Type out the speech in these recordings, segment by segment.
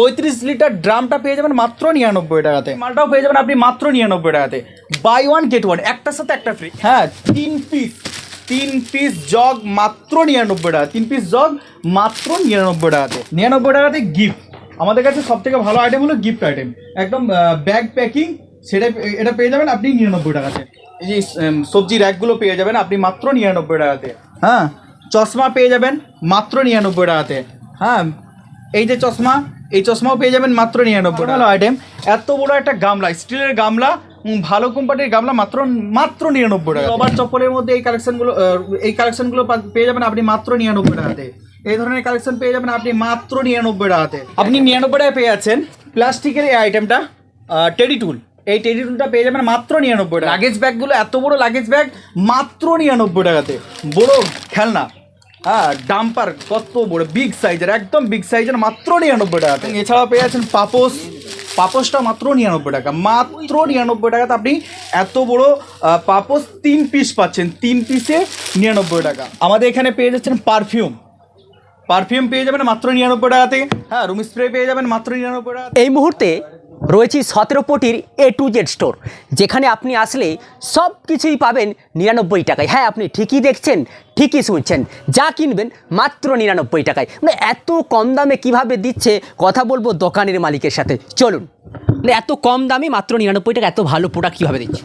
পঁয়ত্রিশ লিটার ড্রামটা পেয়ে যাবেন মাত্র নিরানব্বই টাকাতে। মালটাও পেয়ে যাবেন আপনি মাত্র নিরানব্বই টাকাতে। বাই ওয়ান গেট ওয়ান একটার সাথে একটা ফ্রি হ্যাঁ তিন পিস তিন পিস জগ মাত্র নিরানব্বই টাকা তিন পিস জগ মাত্র নিরানব্বই টাকাতে। নিরানব্বই টাকাতে গিফট আমাদের কাছে সব থেকে ভালো আইটেম হলো গিফট আইটেম একদম ব্যাগ প্যাকিং সেটা এটা পেয়ে যাবেন আপনি নিরানব্বই টাকাতে। এই যে সবজি র্যাকগুলো পেয়ে যাবেন আপনি মাত্র নিরানব্বই টাকাতে। হ্যাঁ চশমা পেয়ে যাবেন মাত্র নিরানব্বই টাকাতে। হ্যাঁ এই যে চশমা এই চশমাও পেয়ে যাবেন মাত্র নিরানব্বই টাকা। আইটেম এত বড় একটা গামলা স্টিলের গামলা ভালো কোম্পানির গামলা মাত্র মাত্র নিরানব্বই টাকা। রবার চপ্পলের মধ্যে এই কালেকশনগুলো এই কালেকশনগুলো পেয়ে যাবেন আপনি মাত্র নিরানব্বই টাকাতে। এই ধরনের কালেকশন পেয়ে যাবেন আপনি মাত্র নিরানব্বই টাকাতে। আপনি নিরানব্বই টাকায় পেয়ে যাচ্ছেন প্লাস্টিকের এই আইটেমটা টেডি টুল এই টেডি টুলটা পেয়ে যাবেন মাত্র নিরানব্বই টাকা। লাগেজ ব্যাগগুলো এত বড় লাগেজ ব্যাগ মাত্র নিরানব্বই টাকাতে। বড় খেলনা। হ্যাঁ ডাম্পার কত বড় বিগ সাইজের একদম বিগ সাইজের মাত্র নিরানব্বই টাকাতে এছাড়াও পেয়ে যাচ্ছেন পাপোস, পাপোসটা মাত্র নিরানব্বই টাকা। মাত্র নিরানব্বই টাকাতে আপনি এত বড় পাপোস তিন পিস পাচ্ছেন, তিন পিসে নিরানব্বই টাকা। আমাদের এখানে পেয়ে যাচ্ছেন পারফিউম পারফিউম পেয়ে যাবেন মাত্র নিরানব্বই টাকাতে। হ্যাঁ রুম স্প্রে পেয়ে যাবেন মাত্র নিরানব্বই টাকা এই মুহূর্তে রয়েছি সতেরো কোটির এ টু জেড স্টোর যেখানে আপনি আসলে সব কিছুই পাবেন নিরানব্বই টাকায়। হ্যাঁ আপনি ঠিকই দেখছেন, ঠিকই শুনছেন। যা কিনবেন মাত্র নিরানব্বই টাকায়। মানে এত কম দামে কীভাবে দিচ্ছে, কথা বলব দোকানের মালিকের সাথে। চলুন। মানে এত কম দামে মাত্র নিরানব্বই টাকা এত ভালো প্রোডাক্ট কীভাবে দিচ্ছে?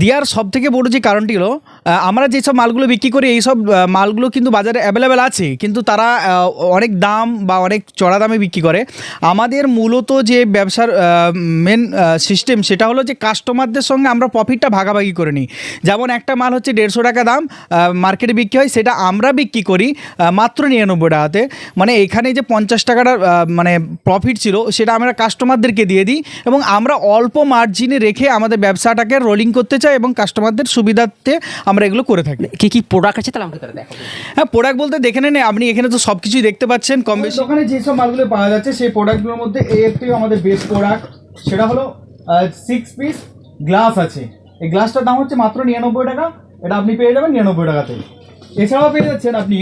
দেওয়ার সব থেকে বড় যে কারণটি হলো আমরা যেসব মালগুলো বিক্রি করি, এইসব মালগুলো কিন্তু বাজারে অ্যাভেলেবেল আছে, কিন্তু তারা অনেক দাম বা অনেক চড়া দামে বিক্রি করে। আমাদের মূলত যে ব্যবসার মেন সিস্টেম সেটা হলো যে কাস্টমারদের সঙ্গে আমরা প্রফিটটা ভাগাভাগি করে নিই। যেমন একটা মাল হচ্ছে দেড়শো টাকা দাম মার্কেটে বিক্রি হয়, সেটা আমরা বিক্রি করি মাত্র নিরানব্বই টাকাতে। মানে এখানে যে পঞ্চাশ টাকাটা মানে প্রফিট ছিল, সেটা আমরা কাস্টমারদেরকে দিয়ে দিই এবং আমরা অল্প মার্জিনে রেখে আমাদের ব্যবসাটাকে রোলিং করতে চাই এবং কাস্টমারদের সুবিধার্থে আমরা এগুলো করে থাকি। কী কী প্রোডাক্ট আছে তাহলে আমাকে দেখাবো হ্যাঁ প্রোডাক্ট বলতে দেখে নেন আপনি এখানে তো সব কিছুই দেখতে পাচ্ছেন কম বেশি। দোকানে যেসব মালগুলো পাওয়া যাচ্ছে সেই প্রোডাক্টগুলোর মধ্যে এই একটি আমাদের বেস্ট প্রোডাক্ট সেটা হলো সিক্স পিস গ্লাস আছে। এই গ্লাসটার দাম হচ্ছে মাত্র নিরানব্বই টাকা এটা আপনি পেয়ে যাবেন নিরানব্বই টাকাতে। এছাড়াও পেয়ে যাচ্ছেন আপনি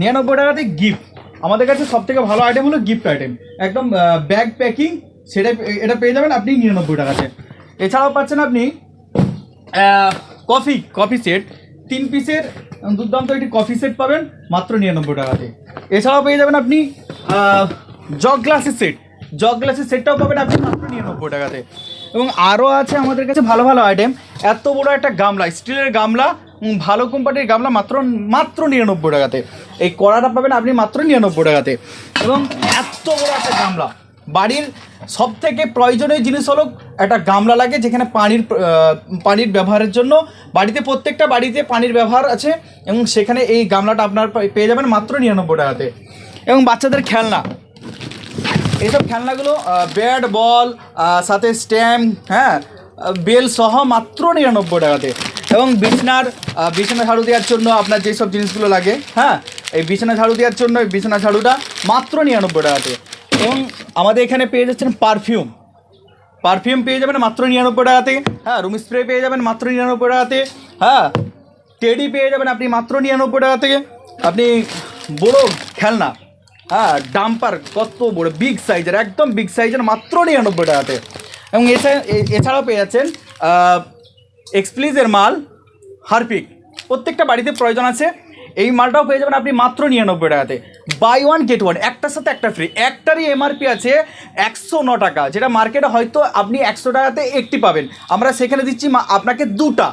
নিরানব্বই টাকাতে গিফট আমাদের কাছে সব থেকে ভালো আইটেম হলো গিফট আইটেম একদম ব্যাগ প্যাকিং সেটা এটা পেয়ে যাবেন আপনি নিরানব্বই টাকাতে। এছাড়াও পাচ্ছেন আপনি কফি কফি সেট তিন পিসের দুর্দান্ত একটি কফি সেট পাবেন, মাত্র নিরানব্বই টাকাতে এছাড়াও পেয়ে যাবেন আপনি জগ গ্লাসের সেট জগ গ্লাসের সেটটাও পাবেন আপনি মাত্র নিরানব্বই টাকাতে। এবং আরও আছে আমাদের কাছে ভালো ভালো আইটেম এত বড় একটা গামলা স্টিলের গামলা ভালো কোম্পানির গামলা মাত্র মাত্র নিরানব্বই টাকাতে। এই কড়াটা পাবেন আপনি মাত্র নিরানব্বই টাকাতে। এবং এত বড় একটা গামলা বাড়ির সব থেকে প্রয়োজনীয় জিনিস হলো একটা গামলা লাগে যেখানে পানির পানির ব্যবহারের জন্য বাড়িতে প্রত্যেকটা বাড়িতে পানির ব্যবহার আছে এবং সেখানে এই গামলাটা আপনার পেয়ে যাবেন মাত্র নিরানব্বই টাকাতে। এবং বাচ্চাদের খেলনা। এইসব খেলনাগুলো ব্যাট, বল সাথে স্ট্যাম্প হ্যাঁ বেল সহ মাত্র নিরানব্বই টাকাতে। এবং বিছনার বিছানা ঝাড়ু দেওয়ার জন্য আপনার যেসব জিনিসগুলো লাগে হ্যাঁ এই বিছানা ঝাড়ু দেওয়ার জন্য এই বিছানা ঝাড়ুটা মাত্র নিরানব্বই টাকাতে। এবং আমাদের এখানে পেয়ে যাচ্ছেন পারফিউম পারফিউম পেয়ে যাবেন মাত্র নিরানব্বই টাকাতে। হ্যাঁ রুম স্প্রে পেয়ে যাবেন মাত্র নিরানব্বই টাকাতে। হ্যাঁ টেডি পেয়ে যাবেন আপনি মাত্র নিরানব্বই টাকা থেকে আপনি বড় খেলনা। হ্যাঁ ডাম্পার কত বড় বিগ সাইজের একদম বিগ সাইজের মাত্র নিরানব্বই টাকাতে। এবং এছাড়া এছাড়াও পেয়ে যাচ্ছেন এক্সপ্লিজের মাল হারপিক প্রত্যেকটা বাড়িতে প্রয়োজন আছে। এই মালটাও পেয়ে যাবেন আপনি মাত্র নিরানব্বই টাকাতে। বাই ওয়ান গেট ওয়ান একটার সাথে একটা ফ্রি একটারই এমআরপি আছে একশো ন টাকা, যেটা মার্কেটে হয়তো আপনি একশো টাকাতে একটি পাবেন। আমরা সেখানে দিচ্ছি আপনাকে দুটা,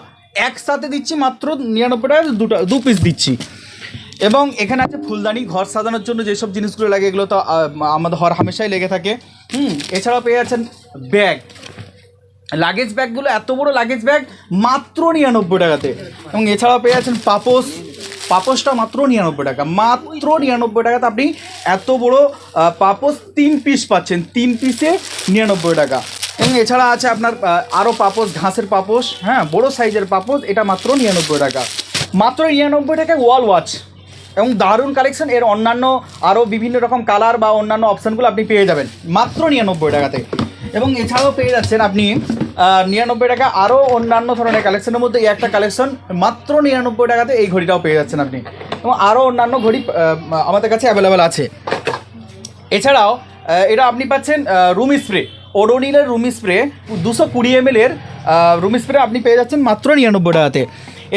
একসাথে দিচ্ছি মাত্র নিরানব্বই টাকা, দুটা, দু পিস দিচ্ছি। এবং এখানে আছে ফুলদানি, ঘর সাজানোর জন্য যেসব জিনিসগুলো লাগে, এগুলো তো আমাদের হর হামেশাই লেগে থাকে। হুম, এছাড়াও পেয়ে যাচ্ছেন ব্যাগ লাগেজ ব্যাগগুলো এত বড় লাগেজ ব্যাগ মাত্র নিরানব্বই টাকাতে। এবং এছাড়াও পেয়ে যাচ্ছেন পাপোস পাপোসটা মাত্র নিরানব্বই টাকা। মাত্র নিরানব্বই টাকাতে আপনি এত বড় পাপোস তিন পিস পাচ্ছেন। তিন পিসে নিরানব্বই টাকা। এবং এছাড়া আছে আপনার আরও পাপোস, ঘাসের পাপোস হ্যাঁ বড় সাইজের পাপোস, এটা মাত্র নিরানব্বই টাকা। মাত্র নিরানব্বই টাকায় ওয়াল ওয়াচ। এবং দারুণ কালেকশন, এর অন্যান্য আরও বিভিন্ন রকম কালার বা অন্যান্য অপশানগুলো আপনি পেয়ে যাবেন। মাত্র নিরানব্বই টাকাতে। এবং এছাড়াও পেয়ে যাচ্ছেন আপনি নিরানব্বই টাকা আরও অন্যান্য ধরনের কালেকশনের মধ্যে এই একটা কালেকশন মাত্র নিরানব্বই টাকাতে এই ঘড়িটাও পেয়ে যাচ্ছেন আপনি। এবং আরও অন্যান্য ঘড়ি আমাদের কাছে অ্যাভেলেবেল আছে। এছাড়াও এটা আপনি পাচ্ছেন রুম স্প্রে ওডোনিলের রুম স্প্রে, দুশো কুড়ি এম এর রুম স্প্রে আপনি পেয়ে যাচ্ছেন মাত্র নিরানব্বই টাকাতে।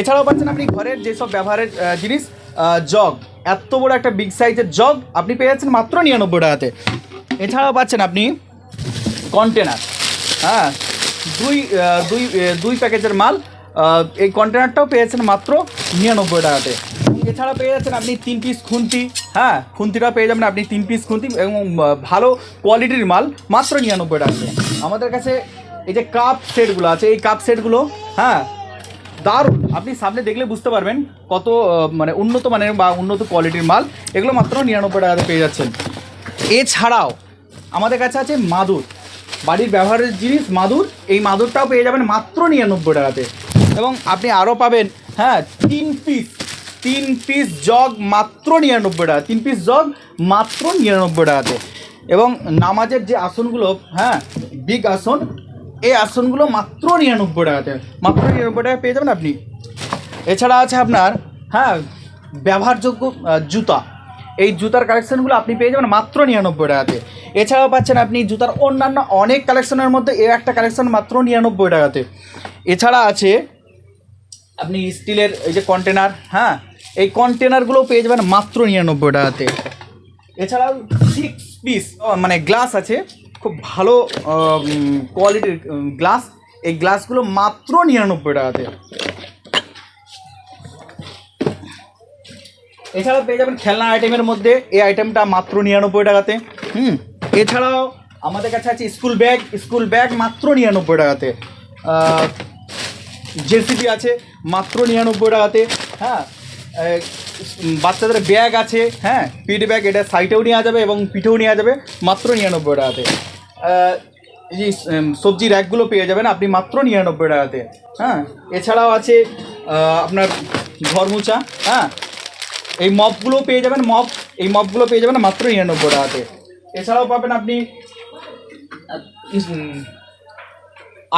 এছাড়াও পাচ্ছেন আপনি ঘরের যেসব ব্যবহারের জিনিস জগ, এত বড় একটা বিগ সাইজের জগ আপনি পেয়ে যাচ্ছেন মাত্র নিরানব্বই টাকাতে। এছাড়াও পাচ্ছেন আপনি কন্টেনার হ্যাঁ দুই দুই দুই প্যাকেজের মাল। এই কন্টেনারটাও পেয়েছেন মাত্র নিরানব্বই টাকাতে। এছাড়া পেয়ে যাচ্ছেন আপনি তিন পিস খুন্তি। হ্যাঁ খুন্তিটাও পেয়ে যাবেন আপনি তিন পিস খুন্তি এবং ভালো কোয়ালিটির মাল মাত্র নিরানব্বই টাকাতে। আমাদের কাছে এই যে কাপ সেটগুলো আছে, এই কাপ সেটগুলো হ্যাঁ দারুণ। আপনি সামনে দেখলে বুঝতে পারবেন কত মানে উন্নত মানের বা উন্নত কোয়ালিটির মাল। এগুলো মাত্র নিরানব্বই টাকাতে পেয়ে যাচ্ছেন। এছাড়াও আমাদের কাছে আছে মাদুর। বাড়ির ব্যবহারের জিনিস, মাদুর, এই মাদুরটাও পেয়ে যাবেন মাত্র নিরানব্বই টাকাতে। এবং আপনি আরও পাবেন হ্যাঁ তিন পিস তিন পিস জগ মাত্র নিরানব্বই টাকা, তিন পিস জগ মাত্র নিরানব্বই টাকাতে। এবং নামাজের যে আসনগুলো হ্যাঁ বিগ আসন, এই আসনগুলো মাত্র নিরানব্বই টাকাতে। মাত্র নিরানব্বই টাকা পেয়ে যাবেন আপনি। এছাড়া আছে আপনার হ্যাঁ ব্যবহারযোগ্য জুতা। এই জুতার কালেকশনগুলো আপনি পেয়ে যাবেন মাত্র নিরানব্বই টাকাতে। এছাড়াও পাচ্ছেন আপনি জুতার অন্যান্য অনেক কালেকশনের মধ্যে এ একটা কালেকশন মাত্র নিরানব্বই টাকাতে। এছাড়া আছে আপনি স্টিলের এই যে কন্টেনার হ্যাঁ এই কন্টেনারগুলো পেয়ে যাবেন মাত্র নিরানব্বই টাকাতে। এছাড়াও সিক্স পিস মানে গ্লাস আছে, খুব ভালো কোয়ালিটির গ্লাস এই গ্লাসগুলো মাত্র নিরানব্বই টাকাতে। এছাড়াও পেয়ে যাবেন খেলনা আইটেমের মধ্যে। এই আইটেমটা মাত্র নিরানব্বই টাকাতে। হুম? এছাড়াও আমাদের কাছে আছে স্কুল ব্যাগ স্কুল ব্যাগ মাত্র নিরানব্বই টাকাতে। জেসিবি আছে, মাত্র নিরানব্বই টাকাতে। হ্যাঁ? বাচ্চাদের ব্যাগ আছে হ্যাঁ? পিঠ ব্যাগ এটা সাইটেও নেওয়া যাবে এবং পিঠেও নেওয়া যাবে, মাত্র নিরানব্বই টাকাতে। এই যে সবজি র্যাকগুলো পেয়ে যাবেন, আপনি মাত্র নিরানব্বই টাকাতে। হ্যাঁ? এছাড়াও আছে আপনার ঘর মোছা হ্যাঁ? এই মপগুলো পেয়ে যাবেন মপ এই মপগুলো পেয়ে যাবেন মাত্র নিরানব্বই টাকাতে। এছাড়াও পাবেন আপনি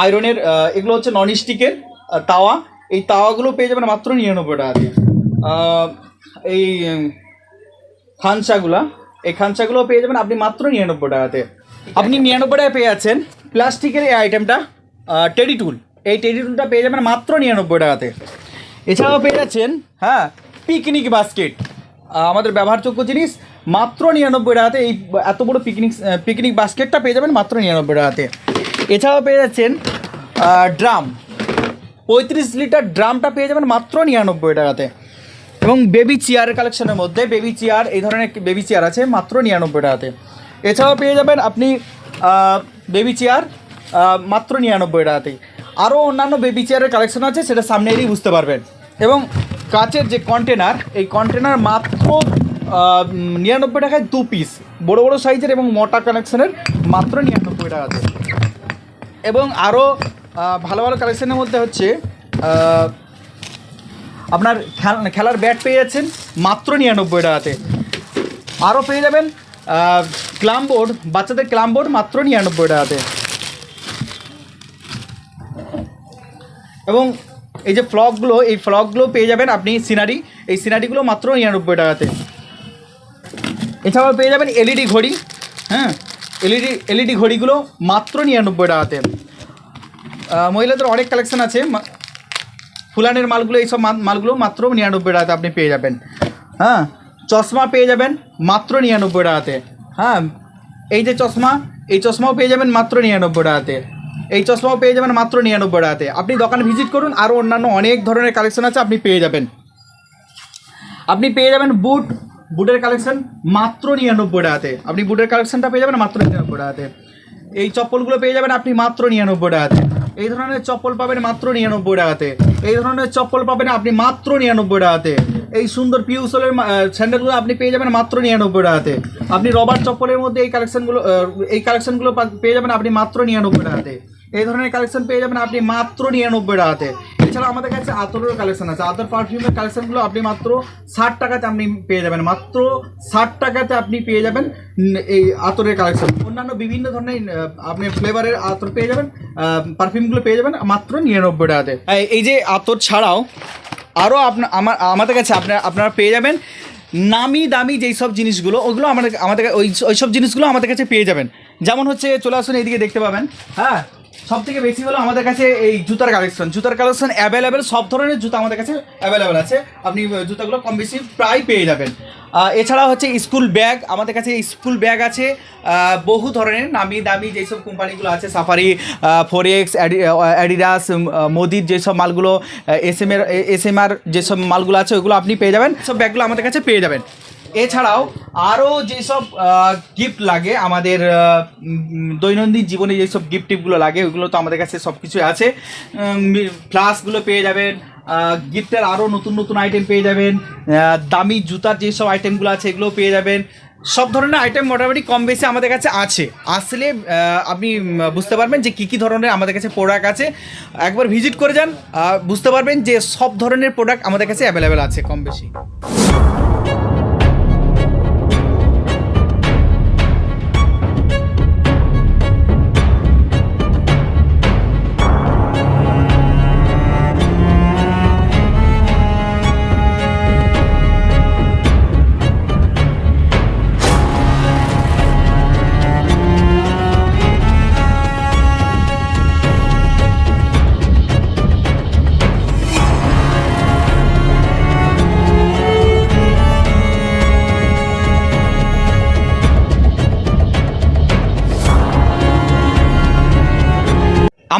আয়রনের এগুলো হচ্ছে নন স্টিকের তাওয়া। এই তাওয়াগুলো পেয়ে যাবেন মাত্র নিরানব্বই টাকাতে। এই উম, খানচাগুলা এই খানচাগুলো পেয়ে যাবেন আপনি মাত্র নিরানব্বই টাকাতে। আপনি নিরানব্বই টাকায় পেয়ে যাচ্ছেন প্লাস্টিকের এই আইটেমটা টেডি টুল। এই টেডি টুলটা পেয়ে যাবেন মাত্র নিরানব্বই টাকাতে। এছাড়াও পেয়ে যাচ্ছেন হ্যাঁ পিকনিক বাস্কেট আমাদের ব্যবহারযোগ্য জিনিস, মাত্র নিরানব্বই টাকাতে এই এত বড় পিকনিক পিকনিক বাস্কেটটা পেয়ে যাবেন মাত্র নিরানব্বই টাকাতে। এছাড়াও পেয়ে যাচ্ছেন ড্রাম পঁয়ত্রিশ লিটার ড্রামটা পেয়ে যাবেন মাত্র নিরানব্বই টাকাতে। এবং বেবি চেয়ারের কালেকশনের মধ্যে বেবি চেয়ার এই ধরনের বেবি চেয়ার আছে, মাত্র নিরানব্বই টাকাতে। এছাড়াও পেয়ে যাবেন আপনি বেবি চেয়ার মাত্র নিরানব্বই টাকাতেই আরও অন্যান্য বেবি চেয়ারের কালেকশন আছে, সেটা সামনে এলেই বুঝতে পারবেন। এবং কাচের যে কন্টেনার এই কন্টেনার মাত্র নিরানব্বই টাকায় দু পিস বড় বড় সাইজের এবং মোটা কালেকশনের মাত্র নিরানব্বই টাকাতে এবং আরও ভালো ভালো কালেকশনের মধ্যে হচ্ছে আপনার খেল- খেলার ব্যাট পেয়ে যাচ্ছেন মাত্র নিরানব্বই টাকাতে। আরও পেয়ে যাবেন ক্লাম বোর্ড বাচ্চাদের ক্লাম বোর্ড মাত্র নিরানব্বই টাকাতে। এবং এই যে ফ্লকগুলো এই ফ্লকগুলো পেয়ে যাবেন আপনি সিনারি। এই সিনারিগুলো মাত্র নিরানব্বই টাকাতে। এছাড়াও পেয়ে যাবেন এলইডি ঘড়ি হ্যাঁ? এলইডি এলইডি ঘড়িগুলো মাত্র নিরানব্বই টাকাতে। মহিলাদের অনেক কালেকশন আছে। ফুলানের মালগুলো, এইসব মালগুলো মাত্র নিরানব্বই টাকাতে আপনি পেয়ে যাবেন। হ্যাঁ? চশমা পেয়ে যাবেন মাত্র নিরানব্বই টাকাতে। হ্যাঁ? এই যে চশমা, এই চশমাও পেয়ে যাবেন মাত্র নিরানব্বই টাকাতে। এই চশমাও পেয়ে যাবেন মাত্র নিরানব্বই টাকাতে। আপনি দোকানে ভিজিট করুন আরও অন্যান্য অনেক ধরনের কালেকশন আছে, আপনি পেয়ে যাবেন। আপনি পেয়ে যাবেন বুট বুটের কালেকশন মাত্র নিরানব্বই টাকাতে। আপনি বুটের কালেকশনটা পেয়ে যাবেন মাত্র নিরানব্বই টাকাতে। এই চপ্পলগুলো পেয়ে যাবেন আপনি মাত্র নিরানব্বই টাকাতে। এই ধরনের চপ্পল পাবেন মাত্র নিরানব্বই টাকাতে। এই ধরনের চপ্পল পাবেন আপনি মাত্র নিরানব্বই টাকাতে। এই সুন্দর পিউসলের স্যান্ডেলগুলো আপনি পেয়ে যাবেন মাত্র নিরানব্বই টাকাতে। আপনি রবার চপ্পলের মধ্যে এই কালেকশনগুলো এই কালেকশনগুলো পেয়ে যাবেন আপনি মাত্র নিরানব্বই টাকাতে। এই ধরনের কালেকশন পেয়ে যাবেন আপনি মাত্র নিরানব্বই টাকাতে। এছাড়া আমাদের কাছে আতরের কালেকশন আছে। আতর পারফিউমের কালেকশনগুলো আপনি মাত্র ষাট টাকাতে আপনি পেয়ে যাবেন। মাত্র ষাট টাকাতে আপনি পেয়ে যাবেন এই আতরের কালেকশন অন্যান্য বিভিন্ন ধরনের আপনি ফ্লেভারের আতর পেয়ে যাবেন পারফিউমগুলো পেয়ে যাবেন মাত্র নিরানব্বই টাকাতে। এই- যে আতর ছাড়াও আরও আপনার আমার আমাদের কাছে আপনার আপনারা পেয়ে যাবেন নামি দামি যেই সব জিনিসগুলো, ওগুলো আমাদের আমাদের ওই ওই সব জিনিসগুলো আমাদের কাছে পেয়ে যাবেন। যেমন হচ্ছে, চলে আসুন এইদিকে দেখতে পাবেন। হ্যাঁ? সব থেকে বেশি হলো আমাদের কাছে এই জুতার কালেকশন জুতার কালেকশন অ্যাভেলেবেল সব ধরনের জুতা আমাদের কাছে অ্যাভেলেবেল আছে। আপনি জুতাগুলো কম বেশি প্রায় পেয়ে যাবেন। এছাড়া হচ্ছে স্কুল ব্যাগ আমাদের কাছে স্কুল ব্যাগ আছে। বহু ধরনের, নামি দামি যেসব কোম্পানিগুলো আছে সাফারি ফোরেক্স অ্যাডিডাস মোদির যেসব মালগুলো এস এম এর এস এম আর যেসব মালগুলো আছে ওইগুলো আপনি পেয়ে যাবেন। সব ব্যাগগুলো আমাদের কাছে পেয়ে যাবেন। এছাড়াও আরও যেসব গিফট লাগে আমাদের দৈনন্দিন জীবনে যেসব গিফট টিপগুলো লাগে ওইগুলো তো আমাদের কাছে সব কিছুই আছে ফ্লাসগুলো পেয়ে যাবেন গিফটের আরও নতুন নতুন আইটেম পেয়ে যাবেন দামি জুতার যেসব আইটেমগুলো আছে এগুলোও পেয়ে যাবেন। সব ধরনের আইটেম মোটামুটি কম বেশি আমাদের কাছে আছে। আসলে আপনি বুঝতে পারবেন যে কী কী ধরনের আমাদের কাছে প্রোডাক্ট আছে। একবার ভিজিট করে যান বুঝতে পারবেন যে সব ধরনের প্রোডাক্ট আমাদের কাছে অ্যাভেলেবেল আছে কম বেশি।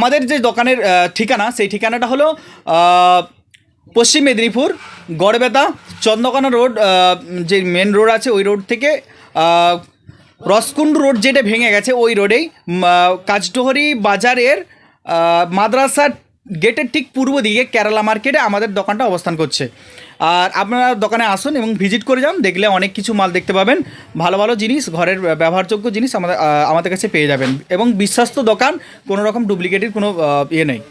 আমাদের যে দোকানের ঠিকানা সেই ঠিকানাটা হলো পশ্চিম মেদিনীপুর গড়বেতা চন্দ্রকোনা রোড যে মেন রোড আছে ওই রোড থেকে আহ, রসকুন্ড রোড যেটা ভেঙে গেছে ওই রোডেই কাজডোহরি বাজারের আহ, মাদ্রাসার গেটের ঠিক পূর্ব দিকে কেরালা মার্কেটে আমাদের দোকানটা অবস্থান করছে। আর আপনারা দোকানে আসুন এবং ভিজিট করে যান, দেখলে অনেক কিছু মাল দেখতে পাবেন। ভালো ভালো জিনিস, ঘরের ব্যবহারযোগ্য জিনিস আমাদের আমাদের কাছে পেয়ে যাবেন। এবং বিশ্বস্ত দোকান কোনো রকম ডুপ্লিকেটের কোনো ইয়ে নেই।